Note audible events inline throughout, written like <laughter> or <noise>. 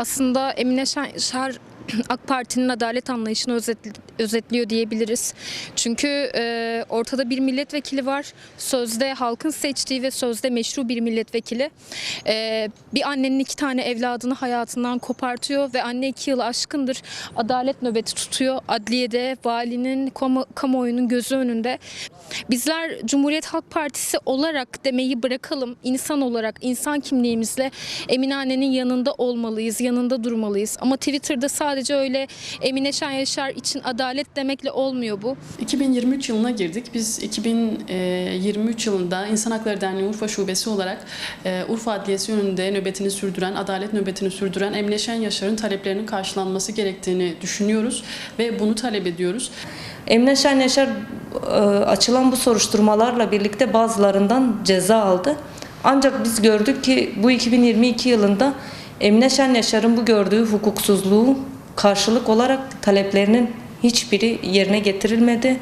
aslında Emine Şer <clears throat> AK Parti'nin adalet anlayışını özetli- özetliyor diyebiliriz. Çünkü e, ortada bir milletvekili var. Sözde halkın seçtiği ve sözde meşru bir milletvekili. E, bir annenin iki tane evladını hayatından kopartıyor ve anne iki yıl aşkındır adalet nöbeti tutuyor. Adliyede, valinin, kamu, kamuoyunun gözü önünde. Bizler Cumhuriyet Halk Partisi olarak demeyi bırakalım. İnsan olarak, insan kimliğimizle Emine annenin yanında olmalıyız, yanında durmalıyız. Ama Twitter'da sadece öyle Emine Şen Yaşar için adalet demekle olmuyor bu. 2023 yılına girdik. Biz 2023 yılında İnsan Hakları Derneği Urfa Şubesi olarak e, Urfa Adliyesi önünde nöbetini sürdüren, adalet nöbetini sürdüren Emine Şen Yaşar'ın taleplerinin karşılanması gerektiğini düşünüyoruz ve bunu talep ediyoruz. Emine Şen Yaşar e, açılan bu soruşturmalarla birlikte bazılarından ceza aldı. Ancak biz gördük ki bu 2022 yılında Emine Şen Yaşar'ın bu gördüğü hukuksuzluğu karşılık olarak taleplerinin hiçbiri yerine getirilmedi.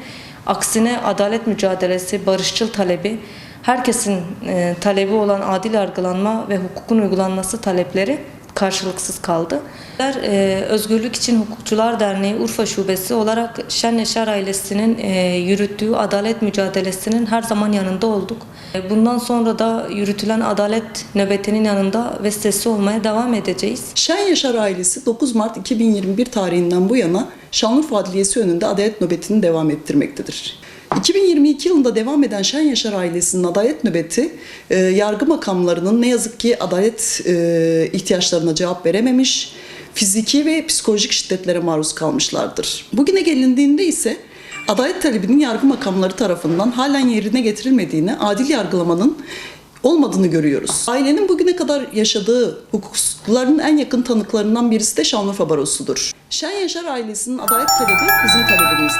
Aksine adalet mücadelesi, barışçıl talebi, herkesin e, talebi olan adil yargılanma ve hukukun uygulanması talepleri karşılıksız kaldı. Ee, Özgürlük İçin Hukukçular Derneği Urfa Şubesi olarak Şen Yaşar ailesinin e, yürüttüğü adalet mücadelesinin her zaman yanında olduk. E, Bundan sonra da yürütülen adalet nöbetinin yanında ve sesi olmaya devam edeceğiz. Şen Yaşar ailesi 9 Mart 2021 tarihinden bu yana Şanlıurfa Adliyesi önünde adalet nöbetini devam ettirmektedir. 2022 yılında devam eden Şen Yaşar ailesinin adalet nöbeti e, yargı makamlarının ne yazık ki adalet e, ihtiyaçlarına cevap verememiş, fiziki ve psikolojik şiddetlere maruz kalmışlardır. Bugüne gelindiğinde ise adalet talebinin yargı makamları tarafından halen yerine getirilmediğini, adil yargılamanın olmadığını görüyoruz. Ailenin bugüne kadar yaşadığı hukuksuzlukların en yakın tanıklarından birisi de Şanlıurfa Barosu'dur. Şen Yaşar ailesinin adalet talebi bizim talebimiz.